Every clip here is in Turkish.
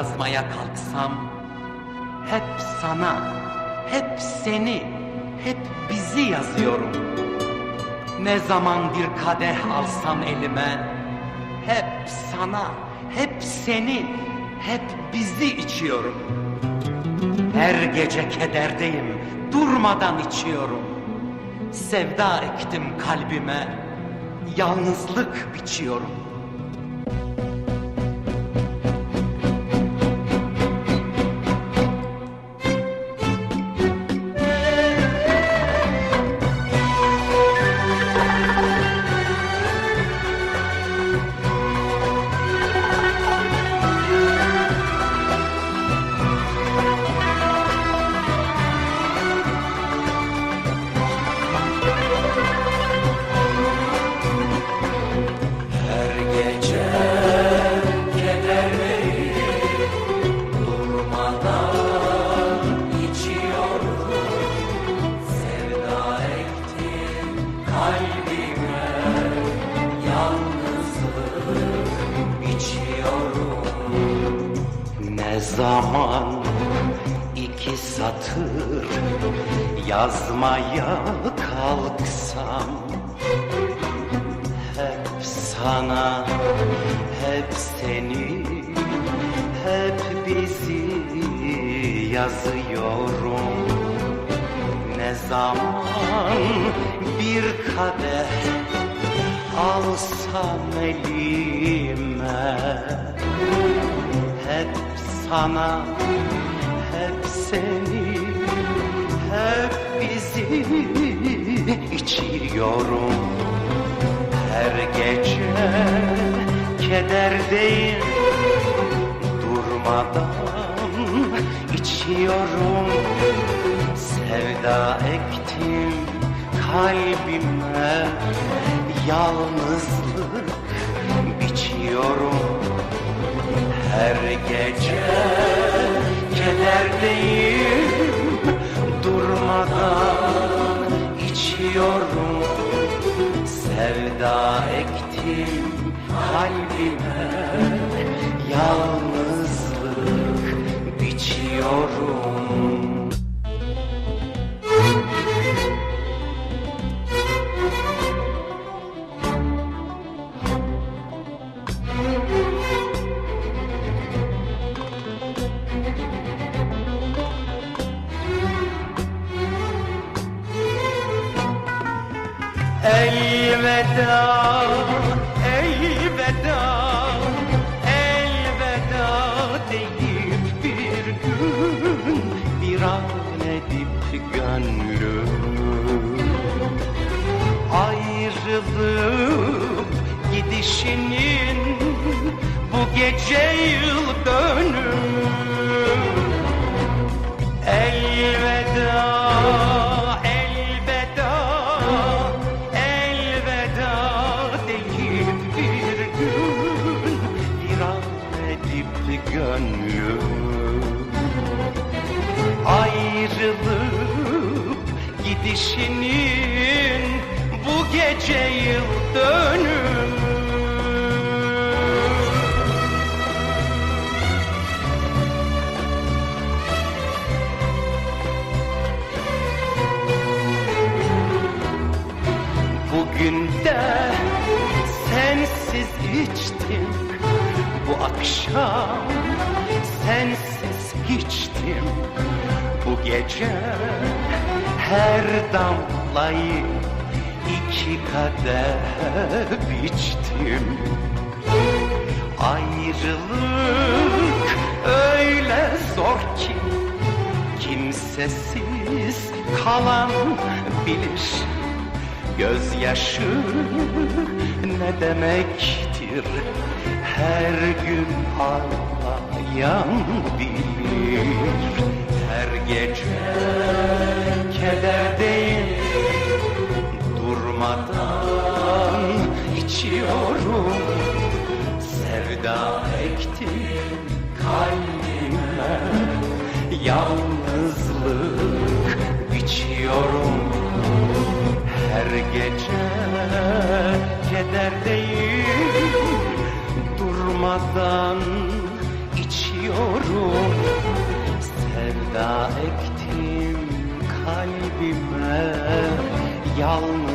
yazmaya kalksam hep sana, hep seni, hep bizi yazıyorum. Ne zaman bir kadeh alsam elime hep sana, hep seni, hep bizi içiyorum. Her gece kederdeyim, durmadan içiyorum. Sevda ektim kalbime, yalnızlık biçiyorum. Satır yazmaya kalksam hep sana, hep seni, hep bizi yazıyorum. Ne zaman bir kadeh alsam elime, hep sana, hep seni, içiyorum. Her gece kederdeyim. Durmadan içiyorum. Sevda ektim kalbime. Yalnızlık biçiyorum. Her gece kederdeyim. Durmadan içiyorum Sevda ektim kalbime. Yalnızlık biçiyorum Elveda, elveda, elveda deyip bir gün bir an edip gönlüm. Ayrılıp gidişinin bu gece yıl dönüm gidişinin bu gece yıl dönüm Bugün de sensiz içtim. Bu akşam sensiz içtim. Bu gece her damlayı iki kadeh biçtim. Ayrılık öyle zor ki Kimsesiz kalan bilir. Gözyaşı ne demektir? Her gün ağlayan bilir. Her gece kederdeyim Durmadan içiyorum. Sevda ektim kalbime. Yalnızlık biçiyorum. Her gece kederdeyim Durmadan içiyorum. Da ektim kalbime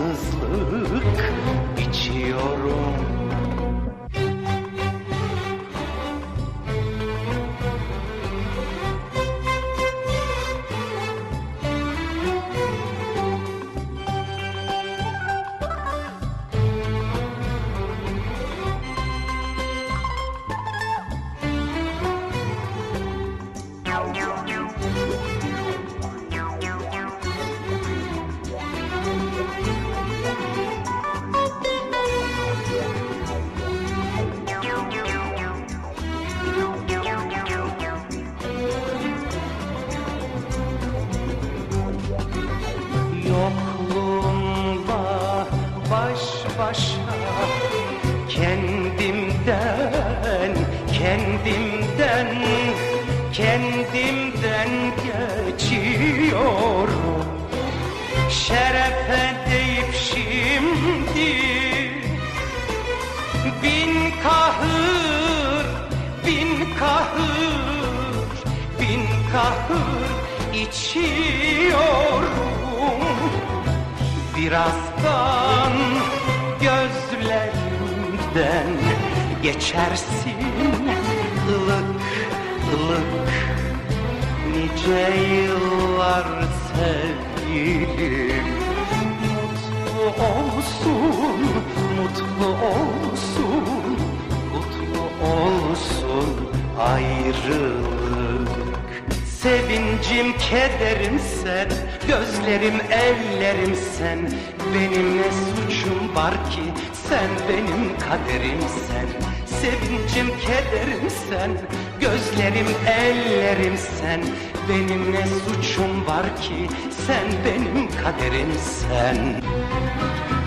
Birazdan gözlerimden geçersin ılık ılık Nice yıllar sevgilim Mutlu olsun, mutlu olsun, mutlu olsun ayrılık. Sevincim, kederim sen, gözlerim, ellerim sen. Benim ne suçum var ki, sen benim kaderimsen. Sevincim, kederim sen, gözlerim, ellerim sen. Benim ne suçum var ki, sen benim kaderimsen. Karıştırmış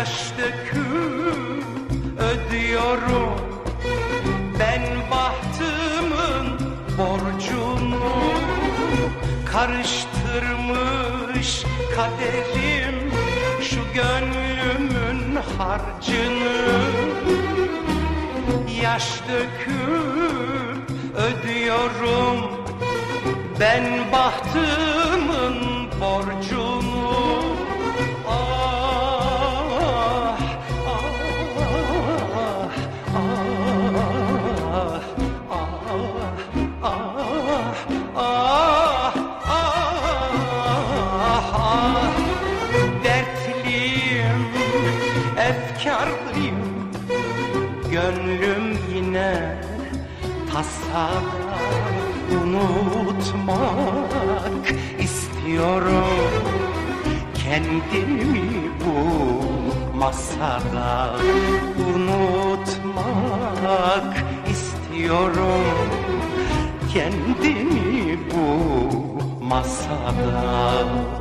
Yaş döküp ödüyorum. Ben bahtımın borcunu Karıştırmış kaderim. Şu gönlümün harcını Yaş döküp ödüyorum. Ben bahtımın borcunu unutmak istiyorum. Kendimi bu masada unutmak istiyorum. Kendimi bu masada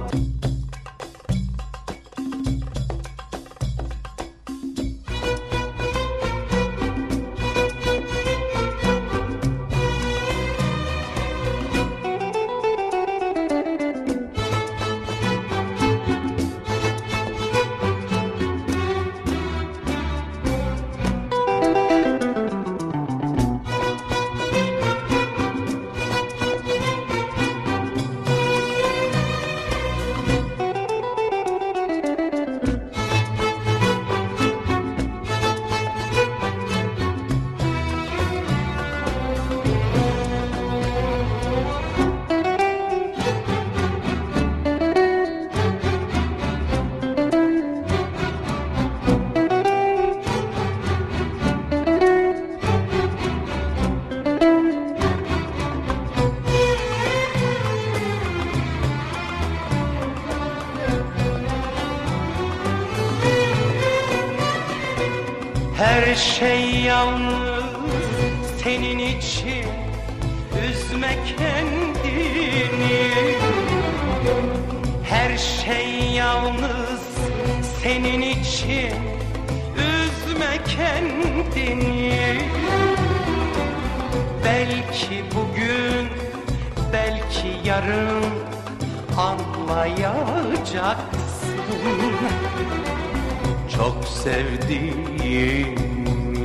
yalnız senin için Üzme kendini. Her şey yalnız senin için Üzme kendini. Belki bugün, belki yarın anlayacaksın. Çok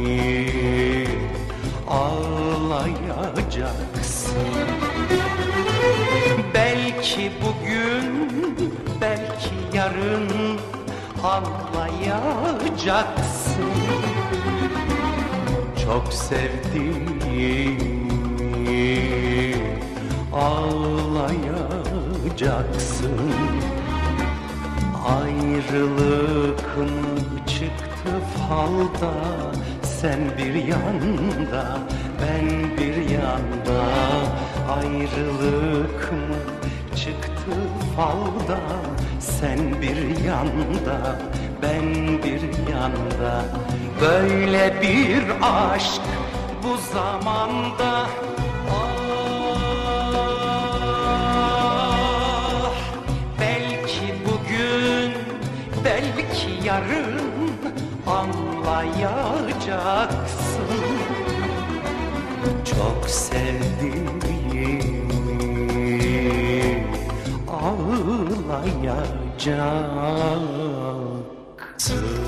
sevdiğini ağlayacaksın. Belki bugün, belki yarın anlayacaksın çok sevdiğini ağlayacaksın. Ayrılık mı çıktı falda Sen bir yanda ben bir yanda. Ayrılık mı çıktı falda? Sen bir yanda ben bir yanda. Böyle bir aşk bu zamanda. Ah Belki bugün, belki yarın anlayacaksın Çok sevdiğimi ağlayacaksın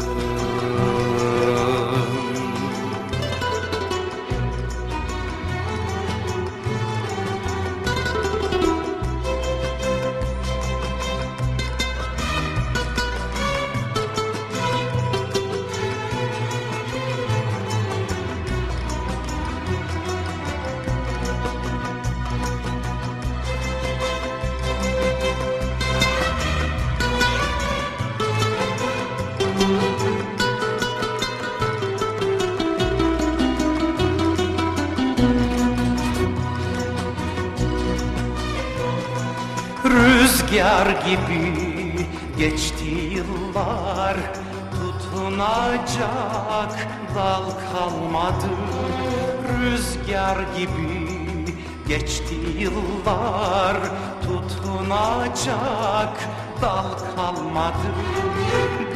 gibi geçti yıllar Tutunacak dal kalmadı. Rüzgar gibi geçti yıllar Tutunacak dal kalmadı.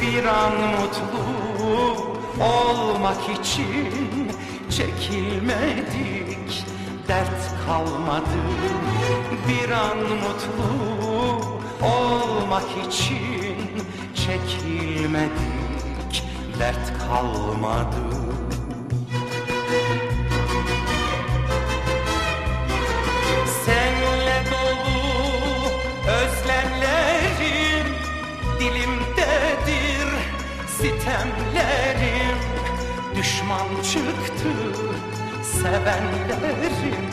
Bir an mutlu olmak için çekilmedik dert kalmadı. Bir an mutlu olmak için çekilmedik dert kalmadı. Senle dolu özlemlerim dilimdedir sitemlerim Düşman çıktı sevenlerim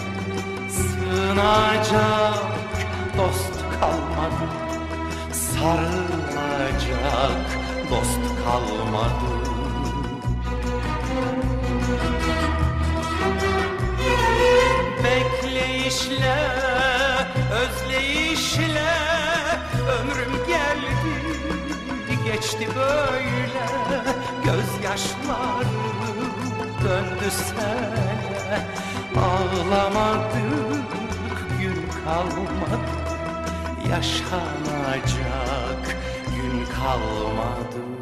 Sığınacak dost kalmadı Sarılacak dost kalmadı. Bekleyişle, özleyişle ömrüm geldi geçti böyle gözyaşlarım döndü sene ağlamadık gün kalmadı yaşanacak gün kalmadı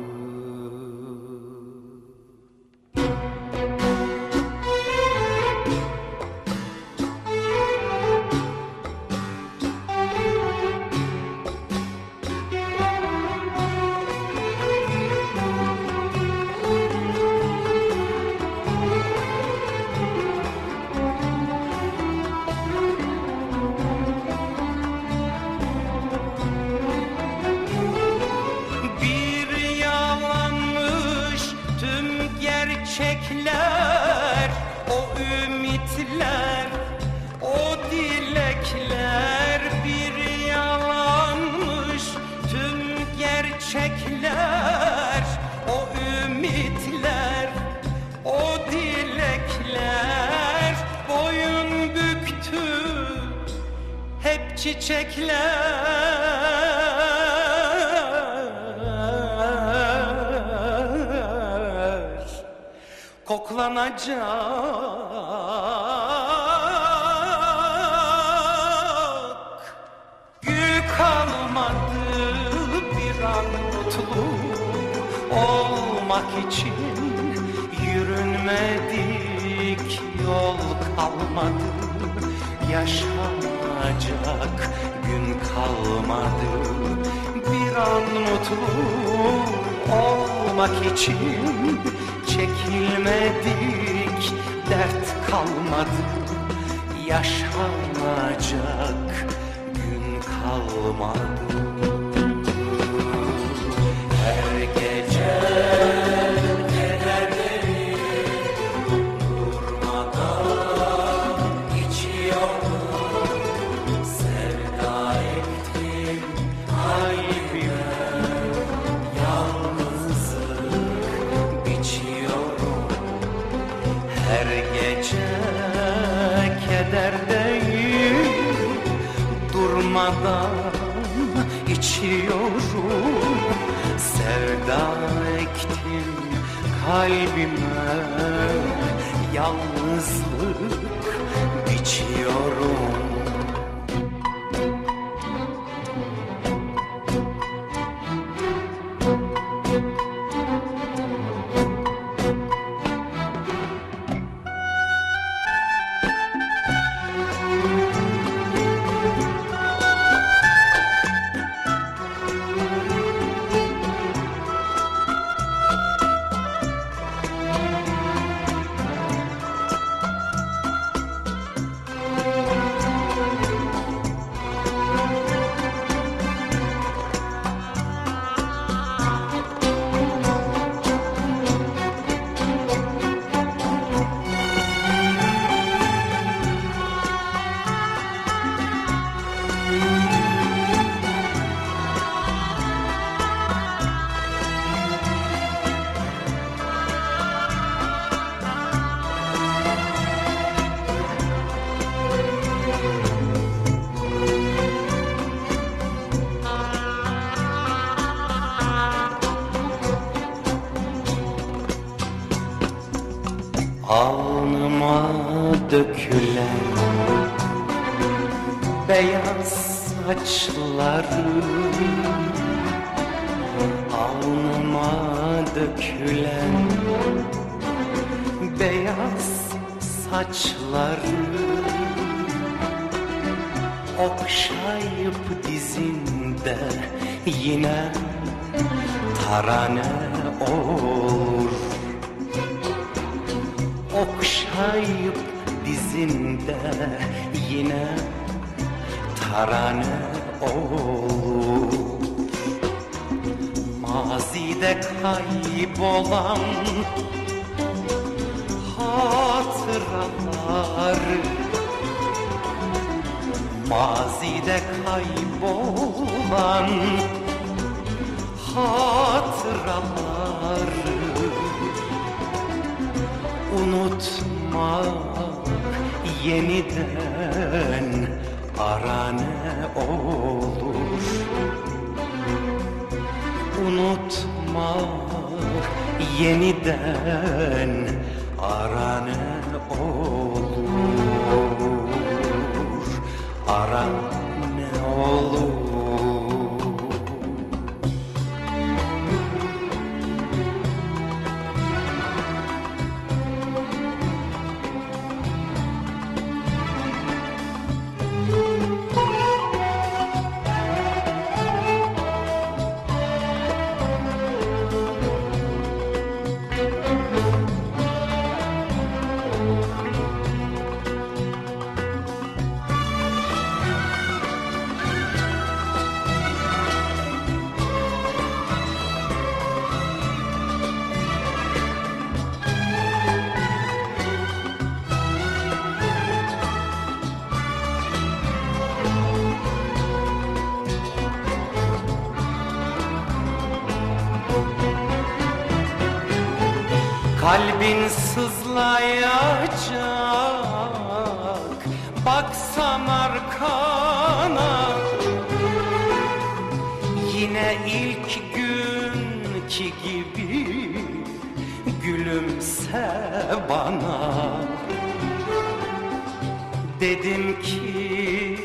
çiçekler. Koklanacak. Gül kalmadı bir an mutlu olmak için Yürünmedik yol kalmadı Yaşanacak gün kalmadı. Bir an mutlu olmak için Çekilmedik dert kalmadı. Yaşanacak gün kalmadı Alnıma dökülen beyaz saçları Alnıma dökülen beyaz saçları Okşayıp dizinde yine tarane olur Okşayıp dizinde yine tarane olur Mazide kaybolan hatıralar. Mazide kaybolan hatıralar Unutmak yeniden arane olur. Unutmak yeniden arane olur. Arane Kalbin sızlayacak. Baksan arkana. Yine ilk günkü gibi Gül gülümse bana. Dedim ki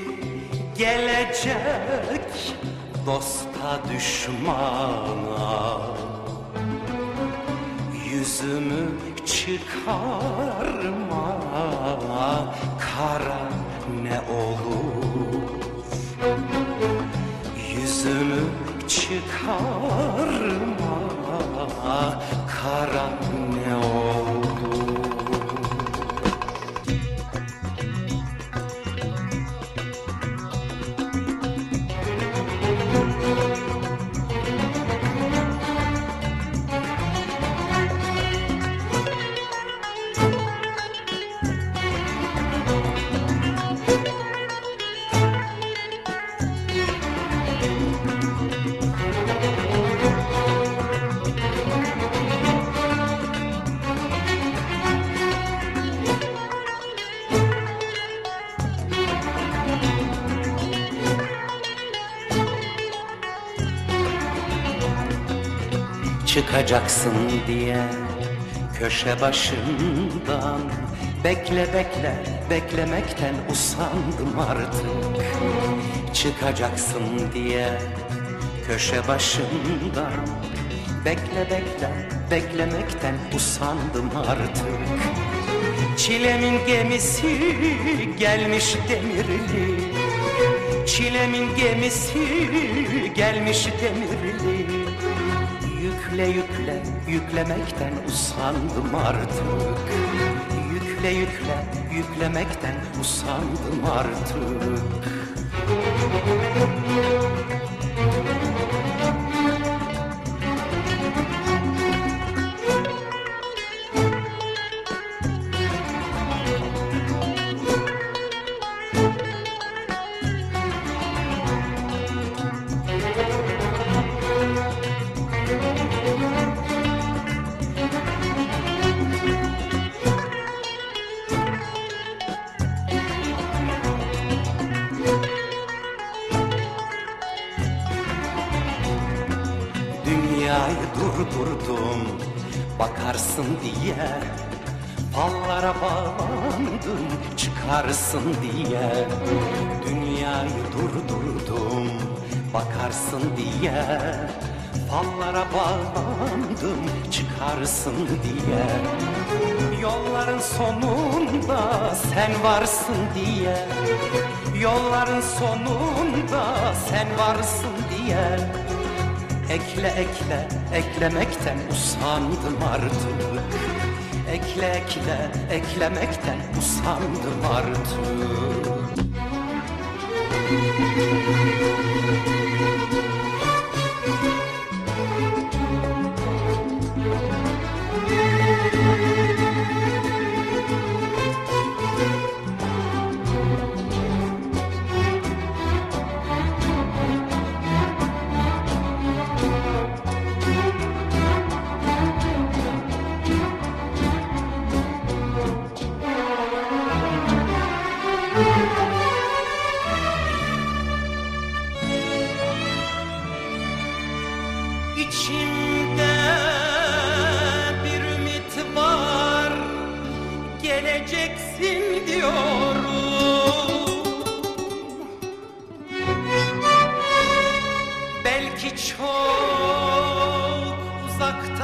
gelecek dosta düşmana Yüzümü çıkarma. Kara ne olur. Yüzümü çıkarma. Kara ne olur Çıkacaksın diye köşe başından Bekle bekle beklemekten usandım artık. Çıkacaksın diye köşe başından Bekle bekle beklemekten usandım artık. Çilemin gemisi gelmiş demirli. Çilemin gemisi gelmiş demirli Yükle yükle yüklemekten usandım artık. Yükle yükle yüklemekten usandım artık bakarsın diye. Fallara bağlandım çıkarsın diye. Dünyayı durdurdum bakarsın diye. Fallara bağlandım çıkarsın diye. Yolların sonunda sen varsın diye. Yolların sonunda sen varsın diye Ekle ekle eklemekten usandım artık. Ekle ekle eklemekten usandım artık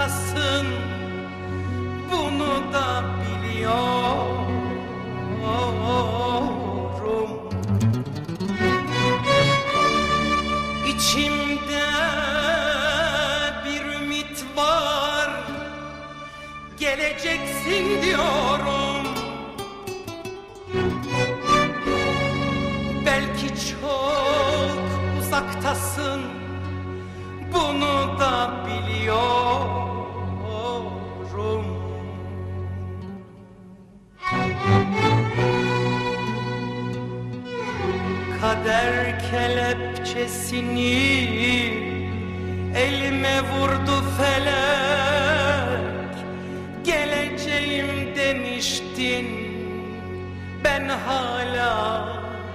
uzaktasın Bunu da biliyorum. İçimde bir ümit var. Geleceksin diyorum. Belki çok uzaktasın. Bunu da biliyorum kader kelepçesini elime vurdu felek. Geleceğim demiştin ben hala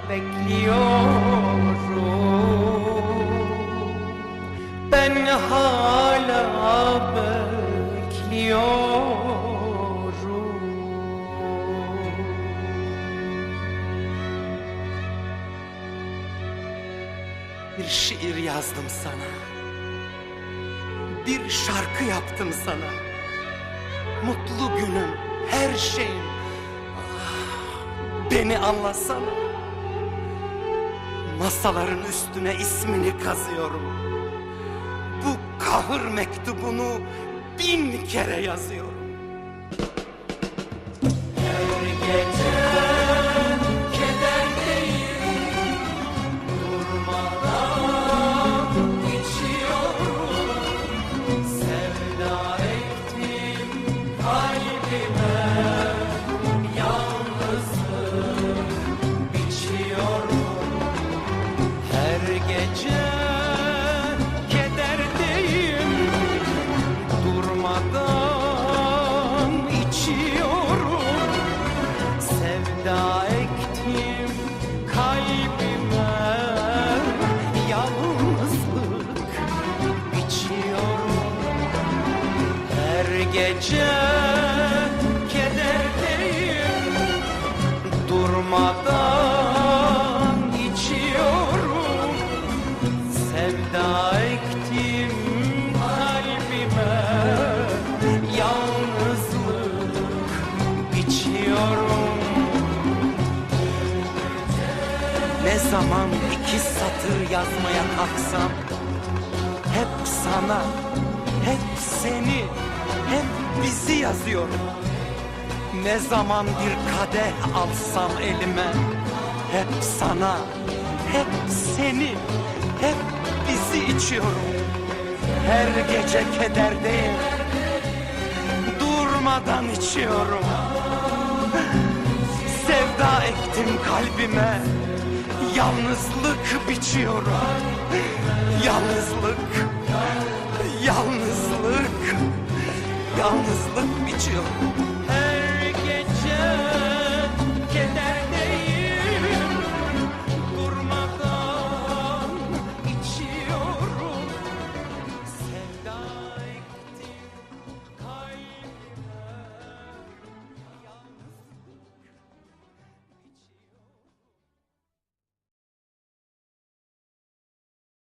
bekliyorum. Ben hala bekliyorum şiir yazdım sana. Bir şarkı yaptım sana. Mutlu günüm, her şeyim. Beni anlasana. Masaların üstüne ismini kazıyorum. Bu kahır mektubunu bin kere yazıyorum. Yazmaya kalksam Hep sana, hep seni, hep bizi yazıyorum Ne zaman bir kadeh alsam elime Hep sana, hep seni, hep bizi içiyorum. Her gece kederdeyim Durmadan içiyorum. Sevda ektim kalbime Yalnızlık biçiyor. Yalnızlık. Yalnızlık. Yalnızlık biçiyor. Her gece keder